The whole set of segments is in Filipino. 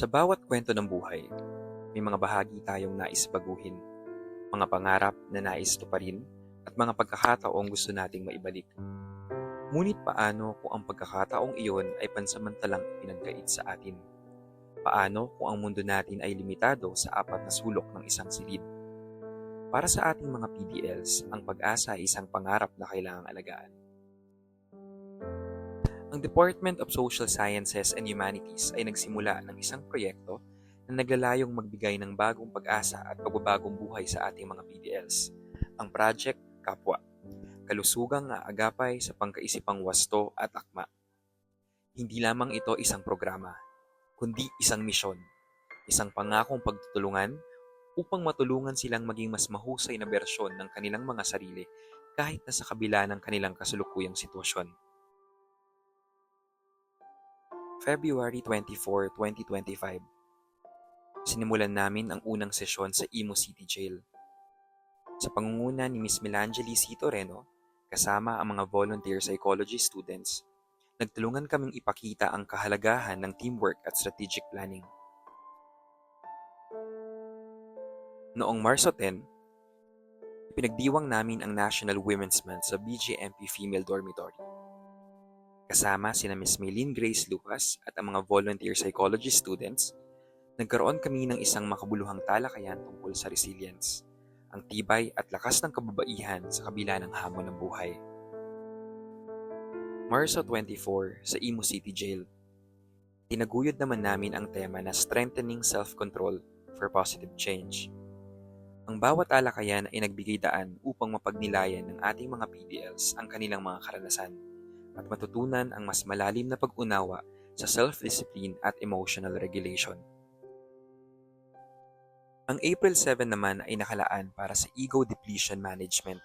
Sa bawat kwento ng buhay, may mga bahagi tayong nais baguhin, mga pangarap na nais tuparin, at mga pagkakataong gusto nating maibalik. Ngunit paano kung ang pagkakataong iyon ay pansamantalang pinagkait sa atin? Paano kung ang mundo natin ay limitado sa apat na sulok ng isang silid? Para sa ating mga PDLs, ang pag-asa ay isang pangarap na kailangang alagaan. Ang Department of Social Sciences and Humanities ay nagsimula ng isang proyekto na naglalayong magbigay ng bagong pag-asa at pagbabagong buhay sa ating mga PDLs. Ang Project Kapwa, kalusugang aagapay sa pangkaisipang wasto at akma. Hindi lamang ito isang programa, kundi isang misyon, isang pangakong pagtutulungan upang matulungan silang maging mas mahusay na bersyon ng kanilang mga sarili kahit na sa kabila ng kanilang kasulukuyang sitwasyon. February 24, 2025 Sinimulan namin ang unang sesyon sa Imo City Jail. Sa pangunguna ni Miss Melangeli C. Toreno, kasama ang mga volunteer psychology students, nagtulungan kaming ipakita ang kahalagahan ng teamwork at strategic planning. Noong Marso 10, pinagdiwang namin ang National Women's Month sa BJMP Female Dormitory. Kasama sina Miss Maylene Grace Lucas at ang mga volunteer psychology students, nagkaroon kami ng isang makabuluhang talakayan tungkol sa resilience, ang tibay at lakas ng kababaihan sa kabila ng hamon ng buhay. Marso 24 sa Imo City Jail. Tinaguyod naman namin ang tema na Strengthening Self-Control for Positive Change. Ang bawat talakayan ay nagbigay daan upang mapagnilayan ng ating mga PDLs ang kanilang mga karanasan at matutunan ang mas malalim na pag-unawa sa self-discipline at emotional regulation. Ang April 7 naman ay nakalaan para sa Ego Depletion Management,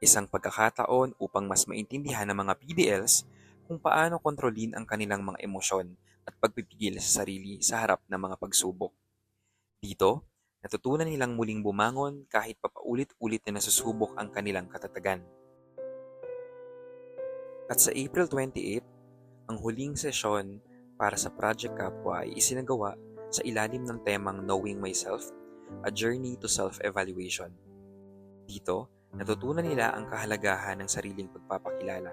isang pagkakataon upang mas maintindihan ng mga PDLs kung paano kontrolin ang kanilang mga emosyon at pagpipigil sa sarili sa harap ng mga pagsubok. Dito, natutunan nilang muling bumangon kahit papaulit-ulit na nasusubok ang kanilang katatagan. At sa April 28, ang huling sesyon para sa Project Kapwa ay isinagawa sa ilalim ng temang Knowing Myself, A Journey to Self-Evaluation. Dito, natutunan nila ang kahalagahan ng sariling pagpapakilala,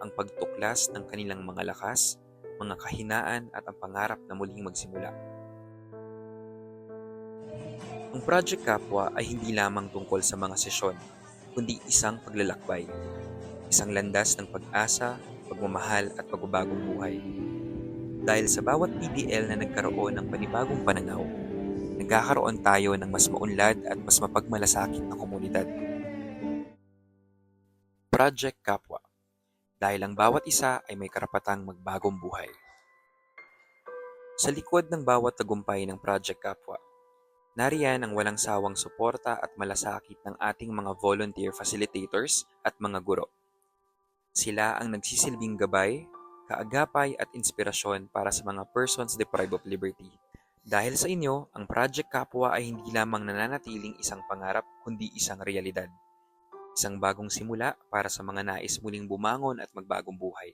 ang pagtuklas ng kanilang mga lakas, mga kahinaan at ang pangarap na muling magsimula. Ang Project Kapwa ay hindi lamang tungkol sa mga sesyon, kundi isang paglalakbay, isang landas ng pag-asa, pagmamahal at pagbabagong buhay. Dahil sa bawat PDL na nagkaroon ng panibagong pananaw, nagkakaroon tayo ng mas maunlad at mas mapagmalasakit na komunidad. Project Kapwa Dahil ang bawat isa ay may karapatang magbagong buhay. Sa likod ng bawat tagumpay ng Project Kapwa, nariyan ang walang sawang suporta at malasakit ng ating mga volunteer facilitators at mga guro. Sila ang nagsisilbing gabay, kaagapay at inspirasyon para sa mga persons deprived of liberty. Dahil sa inyo, ang Project Kapwa ay hindi lamang nananatiling isang pangarap kundi isang realidad. Isang bagong simula para sa mga nais muling bumangon at magbagong buhay.